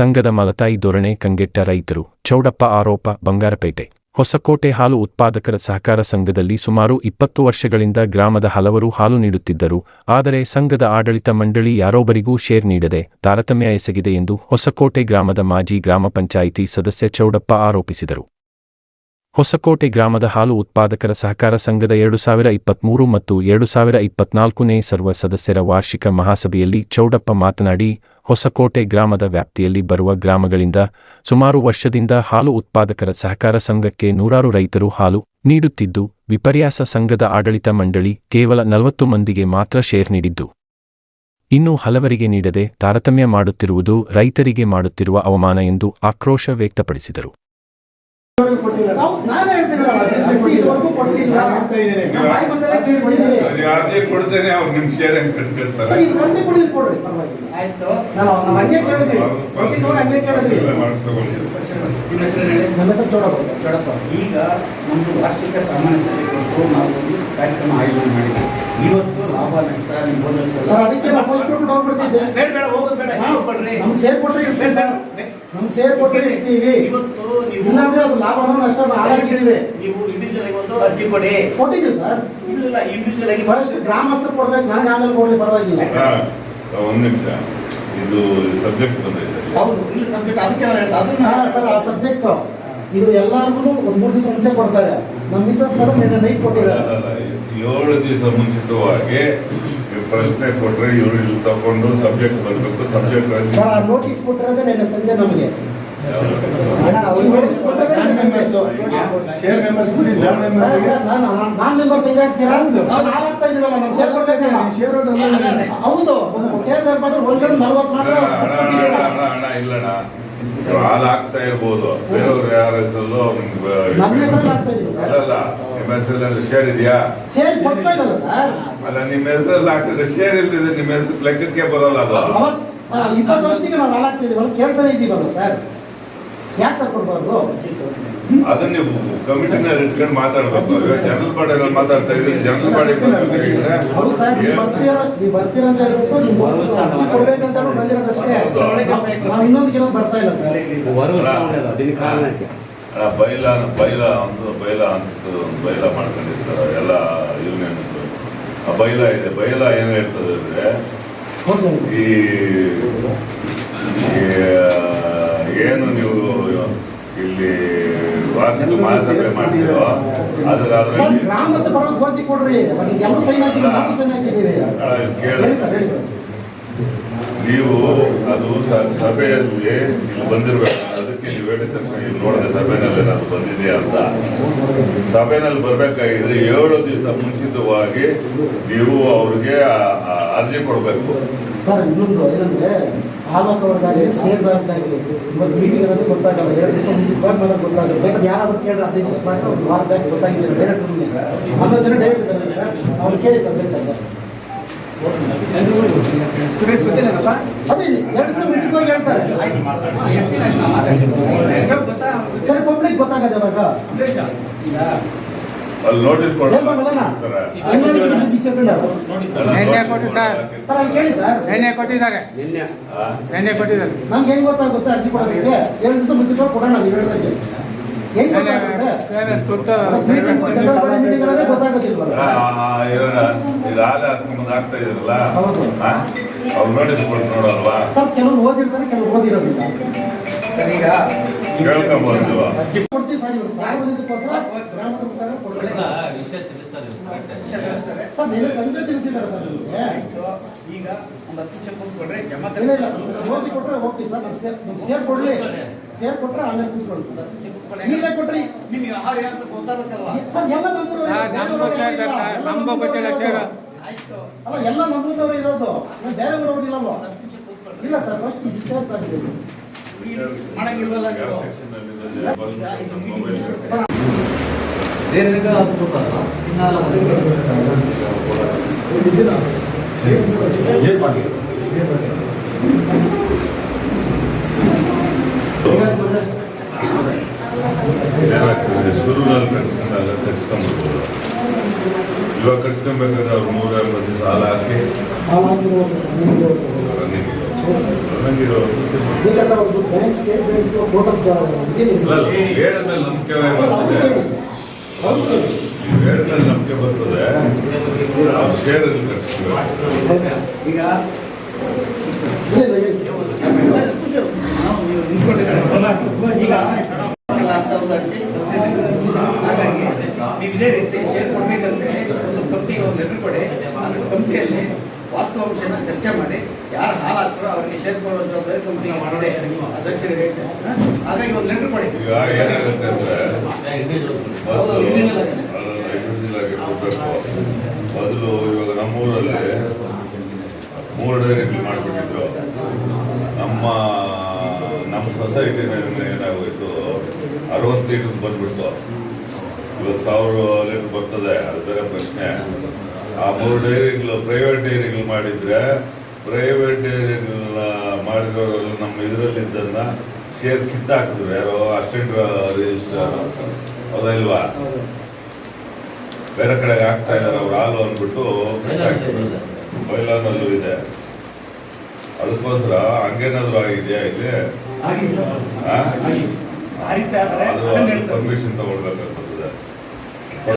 ಸಂಘದ ಮಲತಾಯಿ ಧೋರಣೆ ಕಂಗೆಟ್ಟ ರೈತರು. ಚೌಡಪ್ಪ ಆರೋಪ, ಬಂಗಾರಪೇಟೆ. ಹೊಸಕೋಟೆ ಹಾಲು ಉತ್ಪಾದಕರ ಸಹಕಾರ ಸಂಘದಲ್ಲಿ ಸುಮಾರು ಇಪ್ಪತ್ತು ವರ್ಷಗಳಿಂದ ಗ್ರಾಮದ ಹಲವರು ಹಾಲು ನೀಡುತ್ತಿದ್ದರು. ಆದರೆ ಸಂಘದ ಆಡಳಿತ ಮಂಡಳಿ ಯಾರೊಬ್ಬರಿಗೂ ಶೇರ್ ನೀಡದೆ ತಾರತಮ್ಯ ಎಸಗಿದೆ ಎಂದು ಹೊಸಕೋಟೆ ಗ್ರಾಮದ ಮಾಜಿ ಗ್ರಾಮ ಪಂಚಾಯಿತಿ ಸದಸ್ಯ ಚೌಡಪ್ಪ ಆರೋಪಿಸಿದರು. ಹೊಸಕೋಟೆ ಗ್ರಾಮದ ಹಾಲು ಉತ್ಪಾದಕರ ಸಹಕಾರ ಸಂಘದ ಎರಡು ಸಾವಿರ ಇಪ್ಪತ್ಮೂರು ಮತ್ತು ಎರಡು ಸಾವಿರ ಇಪ್ಪತ್ನಾಲ್ಕನೇ ಸರ್ವ ಸದಸ್ಯರ ವಾರ್ಷಿಕ ಮಹಾಸಭೆಯಲ್ಲಿ ಚೌಡಪ್ಪ ಮಾತನಾಡಿ ಹೊಸಕೋಟೆ ಗ್ರಾಮದ ವ್ಯಾಪ್ತಿಯಲ್ಲಿ ಬರುವ ಗ್ರಾಮಗಳಿಂದ ಸುಮಾರು ವರ್ಷದಿಂದ ಹಾಲು ಉತ್ಪಾದಕರ ಸಹಕಾರ ಸಂಘಕ್ಕೆ ನೂರಾರು ರೈತರು ಹಾಲು ನೀಡುತ್ತಿದ್ದು, ವಿಪರ್ಯಾಸ ಸಂಘದ ಆಡಳಿತ ಮಂಡಳಿ ಕೇವಲ ನಲವತ್ತು ಮಂದಿಗೆ ಮಾತ್ರ ಶೇರ್ ನೀಡಿದ್ದು. ಇನ್ನೂ ಹಲವರಿಗೆ ನೀಡದೆ ತಾರತಮ್ಯ ಮಾಡುತ್ತಿರುವುದು ರೈತರಿಗೆ ಮಾಡುತ್ತಿರುವ ಅವಮಾನ ಎಂದು ಆಕ್ರೋಶ ವ್ಯಕ್ತಪಡಿಸಿದರು. ಹೌದು, ನಾನೇ ಹೇಳ್ತಿದ್ದೀರಲ್ಲ, ಅಧ್ಯಕ್ಷ, ಇದುವರೆಗೂ ಕೊಟ್ಟಿಲ್ಲ. ಬಾಯಿ ಕೇಳಿದ್ದೀನಿ. ಅರ್ಜಿ ಕೊಡ್ತೇನೆ ಅವ್ರು ನಿಮ್ ಶೇರ್ ಹೆಂಗ್ ಕಟ್ಕೊಳ್ತಾರೆ? ಸರ್, ಈಗ ಅರ್ಜಿ ಕೊಡಿದ್ರೆ ಕೊಡ್ರಿ, ಪರವಾಗಿಲ್ಲ. ಆಯ್ತು. ನಾನು ನಮ್ಮ ಹಂಗೆ ಕೇಳಿದ್ವಿ. ಹಂಗೆ ಕೇಳಿದ್ವಿ. ಎಲ್ಲ ಮಾಡ್ತಗೊಂಡು ನಿಮ್ಮ ಹೆಸರು ಹೇಳಿ? ನನ್ನ ಹೆಸರು ಚೌಡಪ್ಪ ಚೌಡಪ್ಪ ಈಗ ನಮ್ಮದು ವಾರ್ಷಿಕ ಸಾಮಾನ್ಯ ಸಭೆ ಕೊಟ್ಟು ನಾವು ಕಾರ್ಯಕ್ರಮ ಆಯೋಜನೆ ಮಾಡಿದ್ವಿ ಇವತ್ತು ಲಾಭ ನಷ್ಟ ನೀವು ಸರ್ ಅದಕ್ಕೆ ನಾವು ಪೋಸ್ಟ್ ಹೋಗ್ಬಿಡ್ತೀವಿ ಬೇಡ ಬೇಡ ಹೋಗೋದು ಬೇಡ ನಮ್ಗೆ ಸೇರ್ ಕೊಟ್ರೆ ಇರ್ತೀವಿ ಸರ್. ನಮ್ಗೆ ಸೇರ್ ಕೊಟ್ರೆ ಇರ್ತೀವಿ. ಇವತ್ತು ನೀವು ಇಲ್ಲಾಂದ್ರೆ ಅದು ಲಾಭನೂ ನಷ್ಟನೋ ಹಾಳಾಗಿದ್ದೀವಿ ನೀವು ಇಂಡಿವಿಜುವಲ್ ಆಗಿ ಒಂದು ಅರ್ಜಿ ಕೊಡಿ. ಕೊಟ್ಟಿದ್ದೀವಿ ಸರ್. ಇಲ್ಲ ಇಂಡಿವಿಜುವಲ್ ಆಗಿ ಬಹಳಷ್ಟು ಗ್ರಾಮಸ್ಥರು ಕೊಡ್ಬೇಕು ನನಗೆ ಆಮೇಲೆ ಕೊಡಲಿ ಪರವಾಗಿಲ್ಲ. ಹಾ, ಒಂದ್ ನಿಮಿಷ. ಇದು ಸಬ್ಜೆಕ್ಟ್ ಬಂದೈತೆ. ಹೌದು ಇಲ್ಲಿ ಸಬ್ಜೆಕ್ಟ್ ಅದಕ್ಕೆ ಅದನ್ನ ಹಾ, ಸರ್ ಆ ಸಬ್ಜೆಕ್ಟ್ ಇದು ಎಲ್ಲಾರ್ಗು ಒಂದ್ ಮೂರು ದಿವಸ ಮುಂಚೆ ಕೊಡ್ತಾರೆ ನಮ್ಮ ಮಿಸಸ್ ಮೇಡಮ್ ನಿನ್ನೆ ನೈಟ್ ಕೊಟ್ಟಿದ್ದಾರೆ ಅಲ್ಲ, ಏಳು ದಿವಸ ಮುಂಚಿತವಾಗಿ ಪ್ರಶ್ನೆ ಕೊಟ್ರೆ ಇವರು ಇಲ್ಲಿ ತಗೊಂಡು ಸಬ್ಜೆಕ್ಟ್ ಬರ್ಬೇಕು ಸಬ್ಜೆಕ್ಟ್ ಸರ್ ಆ ನೋಟಿಸ್ ಕೊಟ್ಟಿರೋದೇ ನಿನ್ನೆ ಸಂಜೆ ನಮಗೆ ಹೌದು ಇಲ್ಲ ಮಾತ್ರ ಹಾಲು ಆಗ್ತಾ ಇರ್ಬೋದು. ಬೇರೆಯವ್ರು ಯಾರ ಹೆಸರಲ್ಲೋ ಅಲ್ಲಲ್ಲ ನಿಮ್ಮ ಹೆಸರಲ್ಲಿ ಶೇರ್ ಇದೆಯಾ? ಅಲ್ಲ ನಿಮ್ಮ ಹೆಸರಲ್ಲಿ ಹಾಕಿದ್ರೆ ಶೇರ್ ಇಲ್ದಿದೆ ನಿಮ್ಮ ಹೆಸರು ಲೆಕ್ಕಕ್ಕೆ ಬರೋಲ್ಲ ಅದು. ಇಪ್ಪತ್ತು ವರ್ಷಕ್ಕೆ ನಾವು ಹಾಲಾಗ್ತಾ ಇದೀವಲ್ಲ ಕೇಳ್ತಾನೆ ಇದ್ದೀವಲ್ಲ ಸರ್. ಯಾಕೆ ಸರ್ ಕೊಡಬಾರ್ದು? ಅದನ್ನ ನೀವು ಕಮಿಟಿನ ಇಟ್ಕೊಂಡು ಮಾತಾಡ್ಬೇಕು. ಜನರಲ್ ಬಾಡಿಯಲ್ಲಿ ಮಾತಾಡ್ತಾ ಇದ್ರೆ ಜನರಲ್ ಬಾಡಿ ಹೌದು ಸರ್ ನೀವು ಬರ್ತೀರ ನೀವು ಬರ್ತೀರ ಅಂತ ಹೇಳ್ಬಿಟ್ಟು ನೀವು ಅರ್ಜಿ ಕೊಡ್ಬೇಕಂತ ಬಂದಿರೋದಷ್ಟೇ. ನಾವು ಇನ್ನೊಂದು ಬರ್ತಾ ಇಲ್ಲ ಸರ್. ಬೈಲ ಬೈಲ ಅಂತ ಬೈಲ ಅಂತ ಒಂದು ಬೈಲ ಮಾಡ್ಕೊಂಡಿರ್ತಾರೆ. ಎಲ್ಲ ಯೂನಿಯನ್ ಆ ಬೈಲ ಇದೆ. ಬೈಲ ಏನು ಹೇಳ್ತದೆ ಅಂದ್ರೆ ಈ ಈ, ಏನು ನೀವು ಇಲ್ಲಿ ವಾರ್ಷಿಕ ಮಹಾಸಭೆ ಮಾಡಿದ್ರೋ ಅದರ ನಾವು ಅದು ಸಭೆಯಲ್ಲಿ ಇಲ್ಲಿ ಬಂದಿರ್ಬೇಕು. ಅದಕ್ಕೆ ನೀವು ಹೇಳಿದ ತಕ್ಷಣ ಇಲ್ಲಿ ನೋಡಿದೆ ಸಭೆನಲ್ಲಿ ನಾನು ಬಂದಿದೆ ಅಂತ. ಸಭೆನಲ್ಲಿ ಬರ್ಬೇಕಾಗಿದ್ರೆ ಏಳು ದಿವಸ ಮುಂಚಿತವಾಗಿ ನೀವು ಅವ್ರಿಗೆ ಆ ಅರ್ಜಿ ಕೊಡಬೇಕು. ಸರ್ ಇನ್ನೊಂದು ಏನಂದ್ರೆ ಆಲೋಕವ್ರಿಗಾಗಲಿ ಸೇರ್ದಾರ್ಗಾಗಲಿ ಇವತ್ತು ಮೀಟಿಂಗ್ ಅನ್ನೋದು ಗೊತ್ತಾಗಲ್ಲ ಎರಡು ದಿವಸ ನನಗೆ ಗೊತ್ತಾಗಲ್ಲ. ಬೇಕಾದ್ರೆ ಯಾರಾದ್ರೂ ಕೇಳಿದ್ರೆ ಹದಿನೈದು ದಿವಸ ಮಾಡಿ ಒಂದು ವಾರ ಬ್ಯಾಕ್ ಗೊತ್ತಾಗಿದ್ದಾರೆ ಡೈರೆಕ್ಟ್ ಹನ್ನೊಂದು ಜನ ಡೈರೆಕ್ಟ್ ಇದ್ದಾರೆ ಸರ್ ಅವ್ರು ಕೇಳಿ ಸಬ್ಜೆಕ್ಟ್ ಅಂತ ಹೇಳ್ತಾರೆ. ಸರ್ ಪಬ್ಲಿಕ್ ಗೊತ್ತಾಗದೆ ಅವಾಗ. ಅಲ್ಲಿ ನೋಟಿಸ್. ನೆನ್ನೆ ಕೊಟ್ಟಿದ್ದಾರೆ. ನೆನ್ನೆ ಕೊಟ್ಟಿದ್ದಾರೆ. ನಮ್ಗೆ ಹೆಂಗ್ ಗೊತ್ತಾಗುತ್ತೆ ಅರ್ಜಿ ಕೊಡೋದಕ್ಕೆ ಎರಡು ದಿವಸ ಮುಂಚಿತವಾಗಿ ಕೊಡೋಣ ನೀವು ಹೇಳ್ದಂಗೆ ಆಗ್ತಾ ಇದ್ರಲ್ಲ? ಹೌದು. ಅವ್ರು ನೋಟಿಸ್ ಕೊಟ್ಟು ನೋಡಲ್ವಾ? ಸರ್ ಕೆಲವ್ರು ಓದಿರ್ತಾರೆ ಕೆಲವ್ರು ಓದಿರೋದಿಲ್ಲ. ಈಗ ಕೇಳ್ಕೊಂಬೋದು ಸರ್ ಸಾರ್ವಜನಿಕಕ್ಕೋಸ್ಕರ ಗ್ರಾಮ. ಸರ್ ನಿನ್ನೆ ಸಂಜೆ ತಿಳಿಸಿದ್ದಾರೆ ಸರ್ ನಿಮಗೆ. ಆಯ್ತು. ಈಗ ಒಂದು ಹತ್ತು ನಿಮಿಷ ಕೂತ್ಕೊಳ್ರಿ ಜಮಾ ಇಲ್ಲ ಹೋಗ್ತೀವಿ ಸರ್ ನಮ್ಗೆ ಸೇರ್ ನಮ್ಗೆ ಸೇರ್ ಕೊಡ್ಲಿ ಸೇರ್ ಕೊಟ್ರೆ ಆಮೇಲೆ ಕೂತ್ಕೊಳ್ತೀವಿ ಈಗ ಕೊಟ್ರಿ. ನಿಮ್ಗೆ ಆಹಾರ ಅಂತ ಗೊತ್ತಾಗತ್ತಲ್ವಾ? ಸರ್ ಎಲ್ಲ ನಮ್ಮೂರವ್ರೇ, ಅಲ್ಲ ಎಲ್ಲ ನಮ್ಮೂರವ್ರೇ ಇರೋದು. ಬೇರೆ ಊರವ್ರು ಇಲ್ಲಲ್ವಾ? ಇಲ್ಲ ಸರ್ ಫಸ್ಟ್ ಇದು ಕೇಳ್ತಾ ಇದ್ದೀವಿ ನೀವು ಮಾಡಂಗಿಲ್ವಲ್ಲ ನೀವು ಏನಾಗ್ತದೆ ಶುರುನಲ್ಲಿ ಕಟ್ಸ್ಕೊಂಡಾಗ ಕಟ್ಸ್ಕೊಂಡ್ಬಿಡ್ಬೋದು ಇವಾಗ ಕಟ್ಸ್ಕೊಬೇಕಾದ್ರೆ ಅವ್ರು ನೂರ ಎಂಬತ್ತು ದಿವಸ ಹಾಲು ಹಾಕಿ ಹಾಲಾಗಿರೋ ಸಮಯ ರನ್ನಿಂಗ್ ಬೇಕಾದ್ರೆ ಒಂದು ಬ್ಯಾಂಕ್ ಸ್ಟೇಟ್ಮೆಂಟ್ ಅಲ್ಲ, ಹೇಳಿದ್ಮೇಲೆ ನಂಬಿಕೆ ಬರ್ತದೆ ನೀವು ಹೇಳಿದ್ಮೇಲೆ ನಂಬಿಕೆ ಬರ್ತದೆ. ಅವ್ರು ಶೇರ್ ಕಟ್ಸ್ಬೇಕು ಈಗ. ಹಾಗಾಗಿ ನೀವು ಇದೇ ರೀತಿ ಶೇರ್ ಕೊಡ್ಬೇಕಂತ ಒಂದು ಕಂಪ್ನಿಗೆ ಒಂದು ಲೆಟರ್ ಕೊಡಿ ಅದು ಕಂಪ್ನಿಯಲ್ಲಿ ವಾಸ್ತವಾಂಶನ ಚರ್ಚೆ ಮಾಡಿ. ಯಾರು ಹಾಲು ಹಾಕ್ತಾರೋ ಅವರಿಗೆ ಶೇರ್ ಕೊಡೋ ಜವಾಬ್ದಾರಿ ಕಂಪ್ನಿಗೆ ಇದೆ ಅಧ್ಯಕ್ಷರಿಗೆ ಇದೆ ಹಾಗಾಗಿ ಒಂದು ಲೆಟರ್ ಕೊಡಿ. ಈಗ ಏನಾಗುತ್ತೆ ಅಂದ್ರೆ ಹೌದು, ಮೊದಲು ಇವಾಗ ನಮ್ಮೂರಲ್ಲಿ ಮೂರು ಡೈರೆಕ್ಟ್ಲಿ ಮಾಡಿಬಿಟ್ಟಿದ್ರು ನಮ್ಮ ನಮ್ಮ ಸೊಸೈಟಿ ಏನಾಗೋಯ್ತು? ಅರವತ್ತು ಲೀಟರ್ ಬಂದ್ಬಿಡ್ತು. ಇವತ್ತು ಸಾವಿರ ಲೀಟರ್ ಬರ್ತದೆ ಅದು ಬೇರೆ ಪ್ರಶ್ನೆ. ಆ ಮೂರು ಡೈರಿಗಳು ಪ್ರೈವೇಟ್ ಡೈರಿಗಳು ಮಾಡಿದ್ರೆ ಪ್ರೈವೇಟ್ ಮಾಡಿದವರು ನಮ್ಮ ಇದರಲ್ಲಿದ್ದನ್ನ ಶೇರ್ ಕಿತ್ತಾಕಿದ್ರು ಯಾರೋ ಅಸಿಸ್ಟೆಂಟ್ ರಿಜಿಸ್ಟರ್ ಹೌದಾ ಇಲ್ವಾ? ಬೇರೆ ಕಡೆಗೆ ಹಾಕ್ತಾ ಇದಾರೆ ಅವ್ರು ಹಾಲು ಅಂದ್ಬಿಟ್ಟು ಬೈಲಾನಲ್ಲೂ ಇದೆ. ಅದಕ್ಕೋಸ್ಕರ ಹಂಗೇನಾದ್ರು ಆಗಿದೆಯಾ ಇಲ್ಲಿ? ಪರ್ಮಿಷನ್ ತಗೊಳ್ಬೇಕಾಗ್ತದೆ.